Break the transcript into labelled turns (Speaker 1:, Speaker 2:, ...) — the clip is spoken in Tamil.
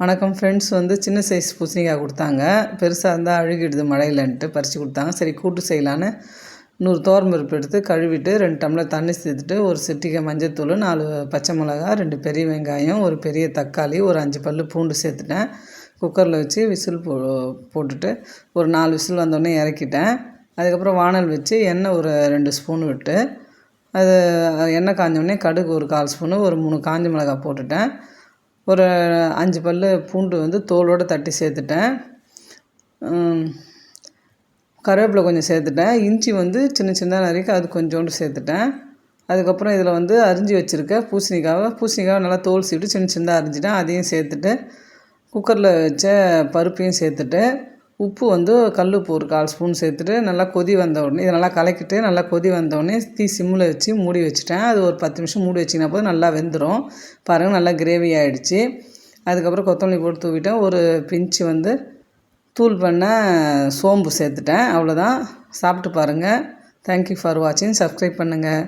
Speaker 1: வணக்கம் ஃப்ரெண்ட்ஸ் வந்து சின்ன சைஸ் பூசணிக்காய் கொடுத்தாங்க. பெருசாக இருந்தால் அழுகிடுது மழையிலன்ட்டு பறித்து கொடுத்தாங்க. சரி கூட்டு செய்யலான்னு நூறு தோரம்பருப்பு எடுத்து கழுவிட்டு ரெண்டு டம்ளர் தண்ணி சேர்த்துட்டு ஒரு சிட்டிகை மஞ்சத்தூள் நாலு பச்சை மிளகா ரெண்டு பெரிய வெங்காயம் ஒரு பெரிய தக்காளி ஒரு அஞ்சு பல் பூண்டு சேர்த்துட்டேன். குக்கரில் வச்சு விசில் போ போட்டுட்டு ஒரு நாலு விசில் வந்தோடனே இறக்கிட்டேன். அதுக்கப்புறம் வானல் வச்சு எண்ணெய் ஒரு ரெண்டு ஸ்பூன் விட்டு அது எண்ணெய் காஞ்சோடனே கடுகு ஒரு கால் ஸ்பூனு ஒரு மூணு காஞ்ச மிளகா போட்டுட்டேன். ஒரு அஞ்சு பல் பூண்டு வந்து தோலோடு தட்டி சேர்த்துட்டேன். கருவேப்பிலை கொஞ்சம் சேர்த்துட்டேன். இஞ்சி வந்து சின்ன சின்னதாக நறுக்கி அது கொஞ்சோண்டு சேர்த்துட்டேன். அதுக்கப்புறம் இதில் வந்து அரிஞ்சு வச்சுருக்க பூசணிக்காவை பூசணிக்காவை நல்லா தோல் சீவிட்டு சின்ன சின்னதாக அரிஞ்சிட்டேன். அதையும் சேர்த்துட்டு குக்கரில் வச்ச பருப்பையும் சேர்த்துட்டு உப்பு வந்து கல் உப்பு ஒரு கால் ஸ்பூன் சேர்த்துட்டு நல்லா கொதி வந்த உடனே இதை நல்லா கலக்கிட்டு நல்லா கொதி வந்த உடனே தீ சிம்மில் வச்சு மூடி வச்சுட்டேன். அது ஒரு பத்து நிமிஷம் மூடி வச்சிங்கன்னா போது நல்லா வெந்துடும் பாருங்கள் நல்லா கிரேவி ஆகிடுச்சு அதுக்கப்புறம் கொத்தமல்லி போட்டு தூவிட்டேன். ஒரு பிஞ்சு வந்து தூள் பண்ண சோம்பு சேர்த்துட்டேன். அவ்வளோதான் சாப்பிட்டு பாருங்கள் தேங்க்யூ ஃபார் வாட்சிங் சப்ஸ்கிரைப் பண்ணுங்கள்